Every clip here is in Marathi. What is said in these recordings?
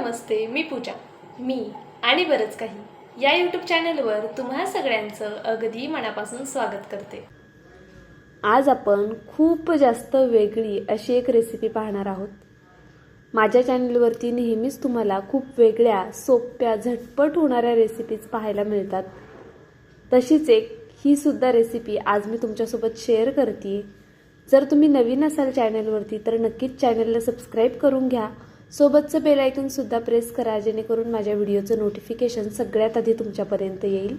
नमस्ते मी पूजा. मी आणि बरंच काही या यूट्यूब चॅनलवर तुम्हा सगळ्यांचं अगदी मनापासून स्वागत करते. आज आपण खूप जास्त वेगळी अशी एक रेसिपी पाहणार आहोत. माझ्या चॅनलवरती नेहमीच तुम्हाला खूप वेगळ्या सोप्या झटपट होणाऱ्या रेसिपीज पाहायला मिळतात. तशीच एक ही सुद्धा रेसिपी आज मी तुमच्यासोबत शेअर करते. जर तुम्ही नवीन असाल चॅनलवरती तर नक्कीच चॅनलला सबस्क्राईब करून घ्या. सोबतचं बेल आयकॉनसुद्धा प्रेस करा जेणेकरून माझ्या व्हिडिओचं नोटिफिकेशन सगळ्यात आधी तुमच्यापर्यंत येईल.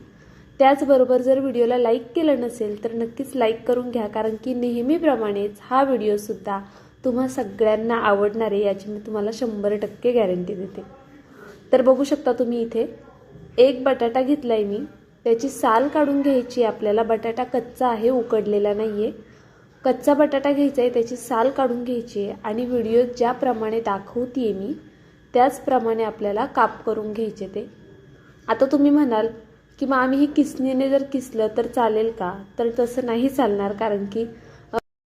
त्याचबरोबर जर व्हिडिओला लाईक केलं नसेल तर नक्कीच लाईक करून घ्या कारण की नेहमीप्रमाणेच हा व्हिडिओसुद्धा तुम्हा सगळ्यांना आवडणार आहे याची मी तुम्हाला शंभर टक्के गॅरंटी देते. तर बघू शकता तुम्ही इथे एक बटाटा घेतला आहे मी. त्याची साल काढून घ्यायची आपल्याला. बटाटा कच्चा आहे उकडलेला नाही आहे कच्चा बटाटा घ्यायचा आहे त्याची साल काढून घ्यायची आहे आणि व्हिडिओ ज्याप्रमाणे दाखवते आहे मी त्याचप्रमाणे आपल्याला काप करून घ्यायचे ते. आता तुम्ही म्हणाल की मग आम्ही हे किसणीने जर किसलं तर चालेल का? तर तसं नाही चालणार कारण की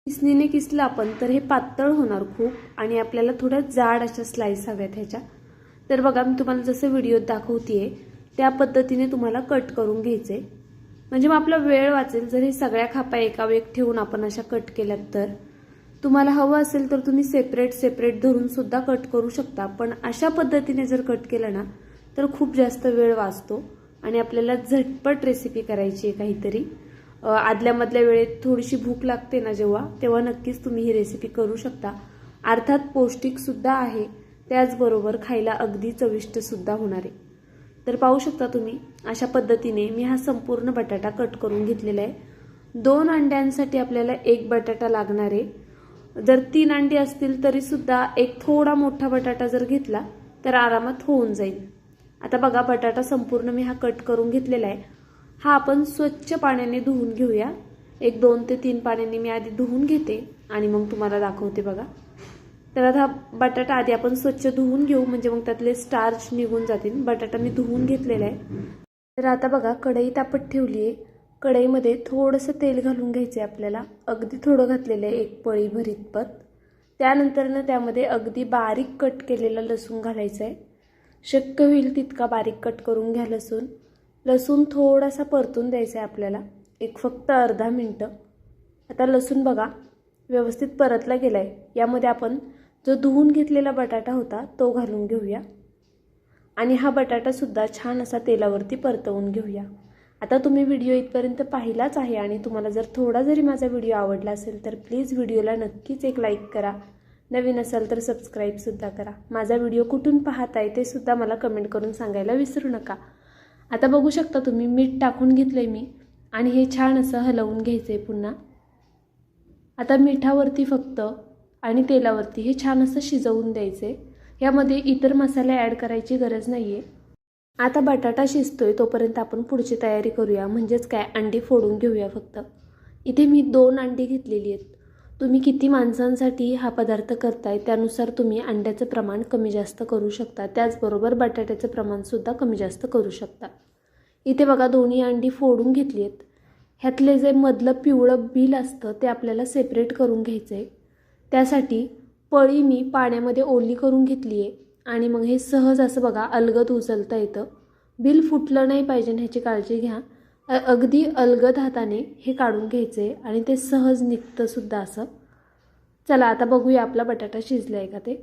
किसणीने किसलं आपण तर हे पातळ होणार खूप आणि आपल्याला थोड्या जाड अशा स्लाईस हव्यात ह्याच्या. तर बघा मी तुम्हाला जसं व्हिडिओत दाखवते त्या पद्धतीने तुम्हाला कट करून घ्यायचे म्हणजे मग आपला वेळ वाचेल. जर हे सगळ्या खापा एका वेग ठेवून आपण अशा कट केल्यात तर? तुम्हाला हवं असेल तर तुम्ही सेपरेट सेपरेट धरून सुद्धा कट करू शकता. पण अशा पद्धतीने जर कट केलं ना तर खूप जास्त वेळ वाचतो आणि आपल्याला झटपट रेसिपी करायची आहे काहीतरी. आदल्यामधल्या वेळेत थोडीशी भूक लागते ना जेव्हा तेव्हा नक्कीच तुम्ही ही रेसिपी करू शकता. अर्थात पौष्टिकसुद्धा आहे. त्याचबरोबर खायला अगदी चविष्टसुद्धा होणार आहे. तर पाहू शकता तुम्ही अशा पद्धतीने मी हा संपूर्ण बटाटा कट करून घेतलेला आहे. दोन अंड्यांसाठी आपल्याला एक बटाटा लागणार आहे. जर तीन अंडी असतील तरीसुद्धा एक थोडा मोठा बटाटा जर घेतला तर आरामात होऊन जाईल. आता बघा बटाटा संपूर्ण मी हा कट करून घेतलेला आहे. हा आपण स्वच्छ पाण्याने धुवून घेऊया. एक दोन ते तीन पाण्याने मी आधी धुवून घेते आणि मग तुम्हाला दाखवते बघा. तर आता बटाटा आधी आपण स्वच्छ धुवून घेऊ म्हणजे मग त्यातले स्टार्च निघून जातील. बटाटा मी धुवून घेतलेला आहे. तर आता बघा कढई तापत ठेवली आहे कढईमध्ये थोडंसं तेल घालून घ्यायचं आहे आपल्याला. अगदी थोडं घातलेलं आहे एक पळी भरीतपत त्यानंतरनं त्यामध्ये अगदी बारीक कट केलेला लसूण घालायचं आहे शक्य होईल तितका बारीक कट करून घ्या लसूण. लसूण थोडासा परतून द्यायचा आहे आपल्याला. एक फक्त अर्धा मिनटं. आता लसूण बघा व्यवस्थित परतला गेला आहे यामध्ये आपण जो धुवून घेतलेला बटाटा होता तो घालून घेऊया. आणि हा बटाटासुद्धा छान असा तेलावरती परतवून घेऊया. आता तुम्ही व्हिडिओ इथपर्यंत पाहिलाच आहे आणि तुम्हाला जर थोडा जरी माझा व्हिडिओ आवडला असेल तर प्लीज व्हिडिओला नक्कीच एक लाईक करा. नवीन असाल तर सबस्क्राईबसुद्धा करा. माझा व्हिडिओ कुठून पाहताय ते सुद्धा मला कमेंट करून सांगायला विसरू नका. आता बघू शकता तुम्ही मीठ टाकून घेतलं आहे मी आणि हे छान असं हलवून घ्यायचं आहे पुन्हा. आता मिठावरती फक्त आणि तेलावरती हे छान असं शिजवून द्यायचे. यामध्ये इतर मसाले ॲड करायची गरज नाही आहे आता बटाटा शिजतोय तोपर्यंत आपण पुढची तयारी करूया. म्हणजेच काय? अंडी फोडून घेऊया फक्त. इथे मी दोन अंडी घेतलेली आहेत. तुम्ही किती माणसांसाठी हा पदार्थ करताय त्यानुसार तुम्ही अंड्याचं प्रमाण कमी जास्त करू शकता. त्याचबरोबर बटाट्याचं प्रमाणसुद्धा कमी जास्त करू शकता. इथे बघा दोन्ही अंडी फोडून घेतली आहेत. ह्यातले जे मधलं पिवळं बिल असतं ते आपल्याला सेपरेट करून घ्यायचं आहे त्यासाठी पळी मी पाण्यामध्ये ओली करून घेतली आहे आणि मग हे सहज असं बघा अलगद उचलता येतं. बिल फुटलं नाही पाहिजे ह्याची काळजी घ्या. अगदी अलगद हाताने हे काढून घ्यायचं आहे आणि ते सहज निघतंसुद्धा असं. चला आता बघूया आपला बटाटा शिजला आहे का ते.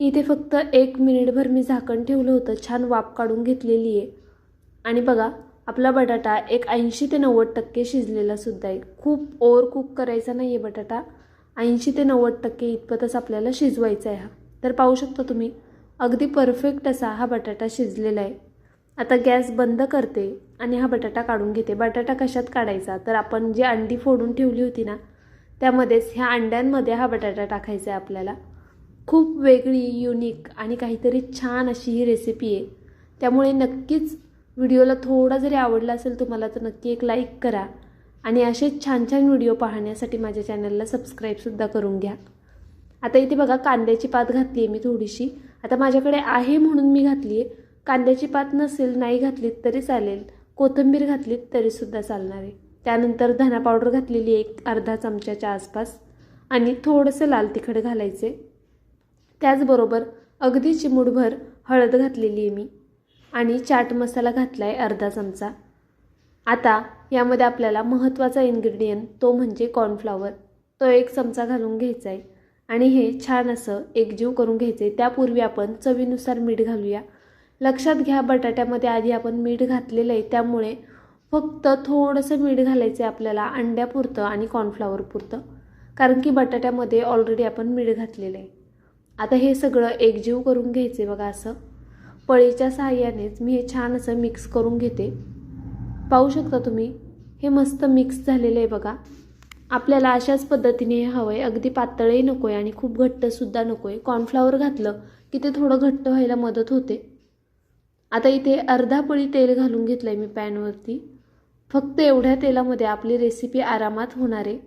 इथे फक्त एक मिनिटभर मी झाकण ठेवलं होतं. छान वाफ काढून घेतलेली आहे आणि बघा आपला बटाटा एक ऐंशी ते नव्वद टक्के शिजलेला सुद्धा आहे. खूप ओव्हर कुक करायचा नाही आहे बटाटा. ऐंशी ते नव्वद टक्के इतपतच आपल्याला शिजवायचा आहे हा. तर पाहू शकता तुम्ही अगदी परफेक्ट असा हा बटाटा शिजलेला आहे. आता गॅस बंद करते आणि हा बटाटा काढून घेते. बटाटा कशात काढायचा? तर आपण जी अंडी फोडून ठेवली होती ना त्यामध्येच ह्या अंड्यांमध्ये हा बटाटा टाकायचा आहे आपल्याला. खूप वेगळी युनिक आणि काहीतरी छान अशी ही रेसिपी आहे. त्यामुळे नक्कीच व्हिडिओला थोडा जरी आवडला असेल तुम्हाला तर नक्की एक लाईक करा. आणि असेच छान छान व्हिडिओ पाहण्यासाठी माझ्या चॅनलला सबस्क्राईबसुद्धा करून घ्या. आता इथे बघा कांद्याची पात घातली आहे मी थोडीशी. आता माझ्याकडे आहे म्हणून मी घातली आहे कांद्याची पात नसेल नाही घातलीत तरी चालेल. कोथिंबीर घातलीत तरीसुद्धा चालणार. आहे त्यानंतर धना पावडर घातलेली एक अर्धा चमच्याच्या आसपास. आणि थोडंसं लाल तिखट घालायचे. त्याचबरोबर अगदी चिमूटभर हळद घातलेली आहे मी. आणि चाट मसाला घातला आहे अर्धा चमचा. आता यामध्ये आपल्याला महत्त्वाचा इन्ग्रेडियंट तो म्हणजे कॉर्नफ्लॉवर तो एक चमचा घालून घ्यायचा आहे आणि हे छान असं एकजीव करून घ्यायचे त्यापूर्वी आपण चवीनुसार मीठ घालूया. लक्षात घ्या बटाट्यामध्ये आधी आपण मीठ घातलेलं आहे त्यामुळे फक्त थोडंसं मीठ घालायचं आहे आपल्याला अंड्यापुरतं आणि कॉर्नफ्लॉवरपुरतं कारण की बटाट्यामध्ये ऑलरेडी आपण मीठ घातलेलं आहे आता हे सगळं एकजीव करून घ्यायचे बघा असं. पळीच्या सहाय्यानेच मी हे छान असं मिक्स करून घेते. पाहू शकता तुम्ही? हे मस्त मिक्स झालेलं आहे बघा. आपल्याला अशाच पद्धतीने हे हवं आहे अगदी पातळही नको आहे आणि खूप घट्टसुद्धा नको आहे कॉर्नफ्लॉवर घातलं की ते थोडं घट्ट व्हायला मदत होते. आता इथे अर्धा पळी तेल घालून घेतलं आहे मी पॅनवरती फक्त एवढ्या तेलामध्ये आपली रेसिपी आरामात होणार आहे.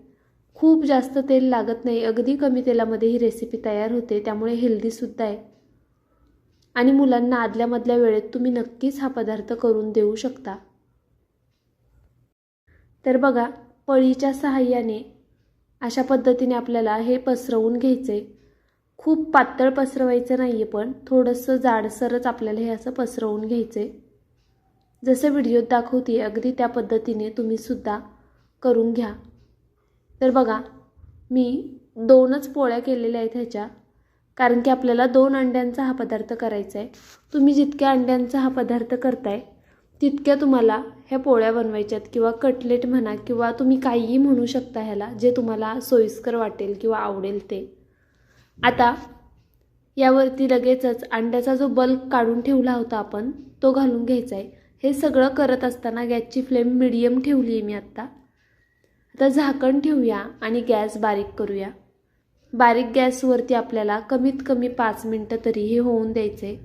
खूप जास्त तेल लागत नाही. अगदी कमी तेलामध्ये ही रेसिपी तयार होते. त्यामुळे हेल्दीसुद्धा आहे. आणि मुलांना आदल्यामधल्या वेळेत तुम्ही नक्कीच हा पदार्थ करून देऊ शकता. तर बघा पळीच्या सहाय्याने अशा पद्धतीने आपल्याला हे पसरवून घ्यायचं आहे खूप पातळ पसरवायचं नाही आहे पण थोडंसं जाडसरच आपल्याला हे असं पसरवून घ्यायचं आहे जसं व्हिडिओत दाखवते अगदी त्या पद्धतीने तुम्हीसुद्धा करून घ्या. तर बघा मी दोनच पोळ्या केलेल्या आहेत ह्याच्या कारण की आपल्याला दोन अंड्यांचा हा पदार्थ करायचा आहे तुम्ही जितक्या अंड्यांचा हा पदार्थ करताय तितक्या तुम्हाला ह्या पोळ्या बनवायच्यात किंवा कटलेट म्हणा किंवा तुम्ही काहीही म्हणू शकता ह्याला जे तुम्हाला सोयीस्कर वाटेल किंवा आवडेल ते. आता यावरती लगेचच अंड्याचा जो बल्क काढून ठेवला होता आपण तो घालून घ्यायचा आहे हे सगळं करत असताना गॅसची फ्लेम मिडियम ठेवली आहे मी आत्ता. आता झाकण ठेवूया आणि गॅस बारीक करूया. बारीक गॅसवरती आपल्याला कमीत कमी पाच मिनटं तरी हे होऊन द्यायचे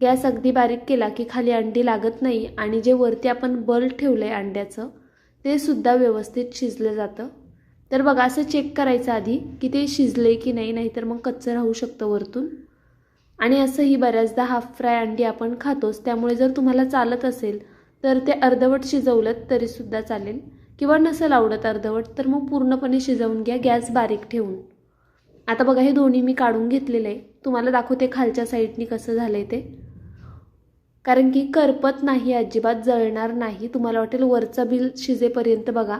गॅस अगदी बारीक केला की खाली अंडी लागत नाही आणि जे वरती आपण बल्ब ठेवलं आहे अंड्याचं ते सुद्धा व्यवस्थित शिजलं जातं. तर बघा असं चेक करायचं आधी की ते शिजले की नाही नाहीतर मग कच्चं राहू शकतं वरतून. आणि असंही बऱ्याचदा हाफ फ्राय अंडी आपण खातोच त्यामुळे जर तुम्हाला चालत असेल तर ते अर्धवट शिजवलं तरीसुद्धा चालेल. किंवा नसेल आवडत अर्धवट तर मग पूर्णपणे शिजवून घ्या गॅस बारीक ठेवून. आता बघा हे दोन्ही मी काढून घेतलेलं आहे. तुम्हाला दाखवते खालच्या साईडनी कसं झालं आहे ते. कारण की करपत नाही अजिबात जळणार नाही. तुम्हाला वाटेल वरचा बिल शिजेपर्यंत बघा.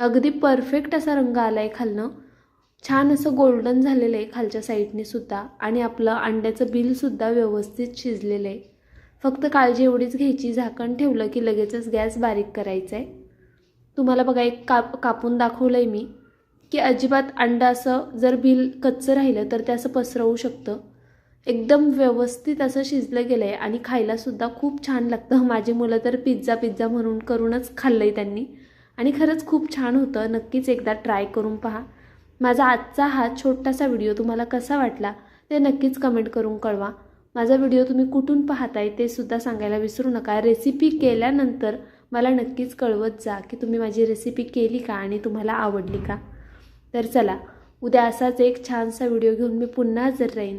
अगदी परफेक्ट असा रंग आला आहे खालनं. छान असं गोल्डन झालेलं आहे खालच्या साईडने सुद्धा. आणि आपलं अंड्याचं बिलसुद्धा व्यवस्थित शिजलेलं आहे. फक्त काळजी एवढीच घ्यायची. झाकण ठेवलं की लगेचच गॅस बारीक करायचा आहे तुम्हाला बघा एक काप कापून दाखवलं आहे मी की अजिबात अंडा असं जर बिल कच्चं राहिलं तर ते असं पसरवू शकतं. एकदम व्यवस्थित असं शिजलं गेलं आहे आणि खायलासुद्धा खूप छान लागतं. माझी मुलं तर पिझ्झा पिझ्झा म्हणून करूनच खाल्लं आहे त्यांनी. आणि खरंच खूप छान होतं. नक्कीच एकदा ट्राय करून पहा. माझा आजचा हा छोटासा व्हिडिओ तुम्हाला कसा वाटला ते नक्कीच कमेंट करून कळवा. माझा व्हिडिओ तुम्ही कुठून पाहताय ते सुद्धा सांगायला विसरू नका. रेसिपी केल्यानंतर मला नक्कीच कळवत जा की तुम्ही माझी रेसिपी केली का आणि तुम्हाला आवडली का. तर चला उद्या असाच एक छानसा व्हिडिओ घेऊन मी पुन्हा हजर राहीन.